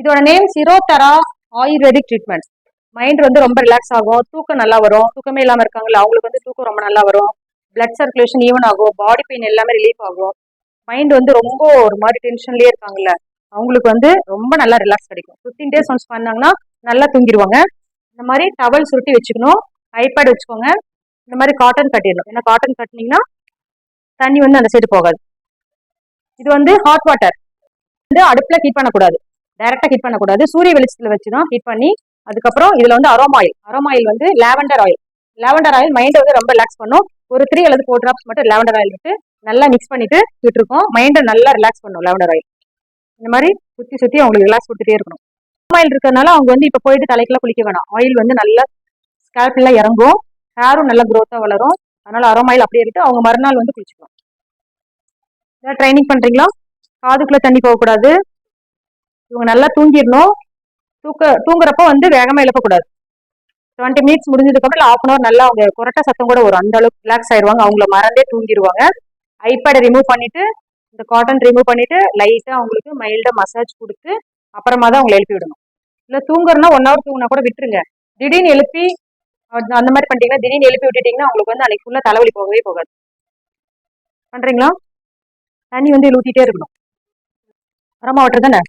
இதோட name Shirodhara Ayurvedic treatment mind வந்து ரொம்ப ரிலாக்ஸ் ஆகும். தூக்கம் நல்லா வரும். தூக்கமே இல்லாமல் இருக்காங்கல்ல அவங்களுக்கு வந்து தூக்கம் ரொம்ப நல்லா வரும். பிளட் சர்க்குலேஷன் ஈவன் ஆகும். பாடி பெயின் எல்லாமே ரிலீஃப் ஆகும். மைண்ட் வந்து ரொம்ப ஒரு மாதிரி டென்ஷன்லயே இருக்காங்கல்ல அவங்களுக்கு வந்து ரொம்ப நல்லா ரிலாக்ஸ் கிடைக்கும். ஃபிஃப்டீன் டேஸ் ஒன்ஸ் பண்ணாங்கன்னா நல்லா தூங்கிடுவாங்க. இந்த மாதிரி டவல் சுருட்டி வச்சுக்கணும். ஐபேட் வச்சுக்கோங்க. இந்த மாதிரி காட்டன் கட்டிடணும். ஏன்னா காட்டன் கட்டினீங்கன்னா தண்ணி வந்து அந்த சைடு போகாது. இது வந்து ஹாட் வாட்டர் வந்து அடுப்பில் ஹீட் பண்ணக்கூடாது. டைரக்டா ஹீட் பண்ணக்கூடாது. சூரிய வெளிச்சத்துல வச்சு தான் ஹீட் பண்ணி அதுக்கப்புறம் இதுல வந்து அரோமாயில் அரோமாயில் வந்து லாவெண்டர் ஆயில் லாவெண்டர் ஆயில் மைண்டை வந்து ரொம்ப ரிலாக்ஸ் பண்ணும். ஒரு த்ரீ அல்லது ஃபோர் ட்ராப்ஸ் மட்டும் லாவெண்டர் ஆயில் விட்டு நல்லா மிக்ஸ் பண்ணிட்டு விட்டுருக்கோம் மைண்டை நல்லா ரிலாக்ஸ் பண்ணும் லாவெண்டர் ஆயில் இந்த மாதிரி சுத்தி சுத்தி அவங்களுக்கு ரிலாக்ஸ் கொடுத்துட்டே இருக்கணும். ஆயில் இருக்கிறதுனால அவங்க வந்து இப்போ போயிட்டு தலைக்கெல்லாம் குளிக்க வேணாம். ஆயில் வந்து நல்லா ஸ்கேல்ப்ல இறங்கும். ஹேரும் நல்லா க்ரோத்தா வளரும். அதனால அரோமாயில் அப்படியே இருக்கு அவங்க மறுநாள் வந்து குளிச்சுக்கணும் ஏதாவது ட்ரைனிங் பண்றீங்களா? காதுக்குள்ள தண்ணி போகக்கூடாது. இவங்க நல்லா தூங்கிடணும். தூக்க தூங்குறப்ப வந்து வேகமா எழுப்பக்கூடாது. டுவெண்ட்டி மினிட்ஸ் முடிஞ்சதுக்கு அப்புறம் ஆஃப் அன் அவர் நல்லா அவங்க கொரட்டை சத்தம் கூட வரும். அந்த அளவுக்கு ரிலாக்ஸ் ஆயிடுவாங்க அவங்கள மறந்தே தூங்கிடுவாங்க ஐபேடை ரிமூவ் பண்ணிட்டு இந்த காட்டன் ரிமூவ் பண்ணிட்டு லைட்டா அவங்களுக்கு மைல்டா மசாஜ் கொடுத்து அப்புறமா தான் அவங்களை எழுப்பி விடணும். இல்ல தூங்குறனா ஒன் ஹவர் தூங்கினா கூட விட்டுருங்க. திடீர்னு எழுப்பி அந்த மாதிரி பண்ணிட்டீங்கன்னா திடீர்னு எழுப்பி விட்டுட்டீங்கன்னா அவங்களுக்கு வந்து அன்னைக்கு ஃபுல்லா தலைவலி போகவே போகாது. பண்றீங்களா? தண்ணி வந்து இழுத்திட்டே இருக்கணும். வரமாவட்டர் தானே